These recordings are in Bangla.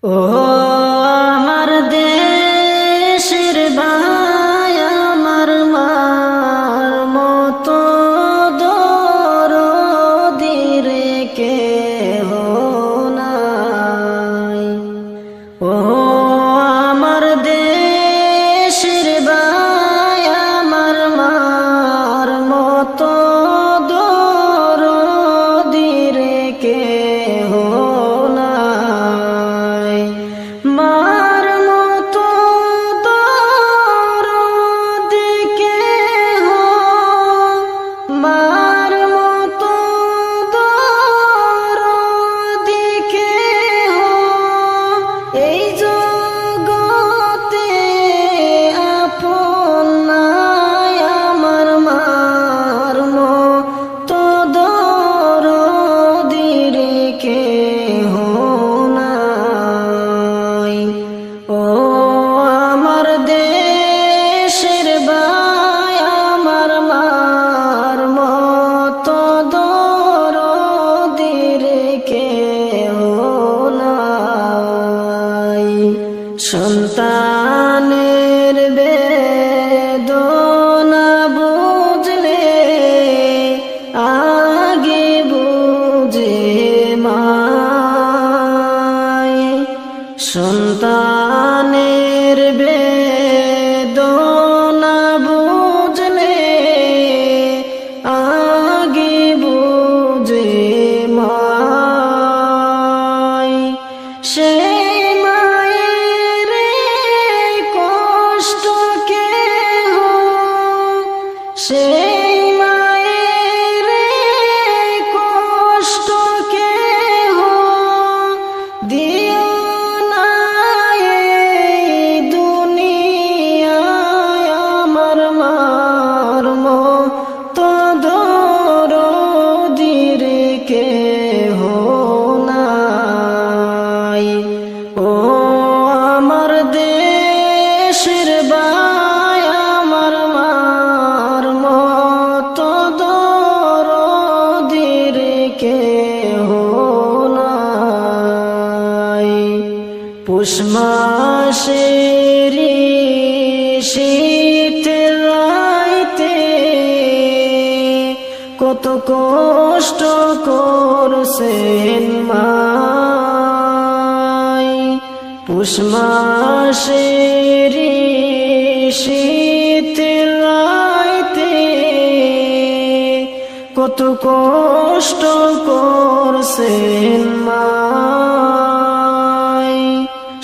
Oh. সন্তানের বে পুষ্মাশের শীতলাইতে কত কষ্ট করছেন মাই। পুষ্মাশের শীতলাইতে কত কষ্ট করছেন মাই।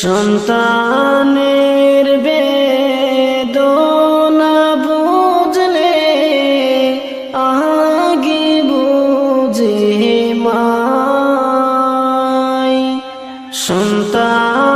সন্তানের বেদনা বুঝলে আগে বুঝে মা সন্তান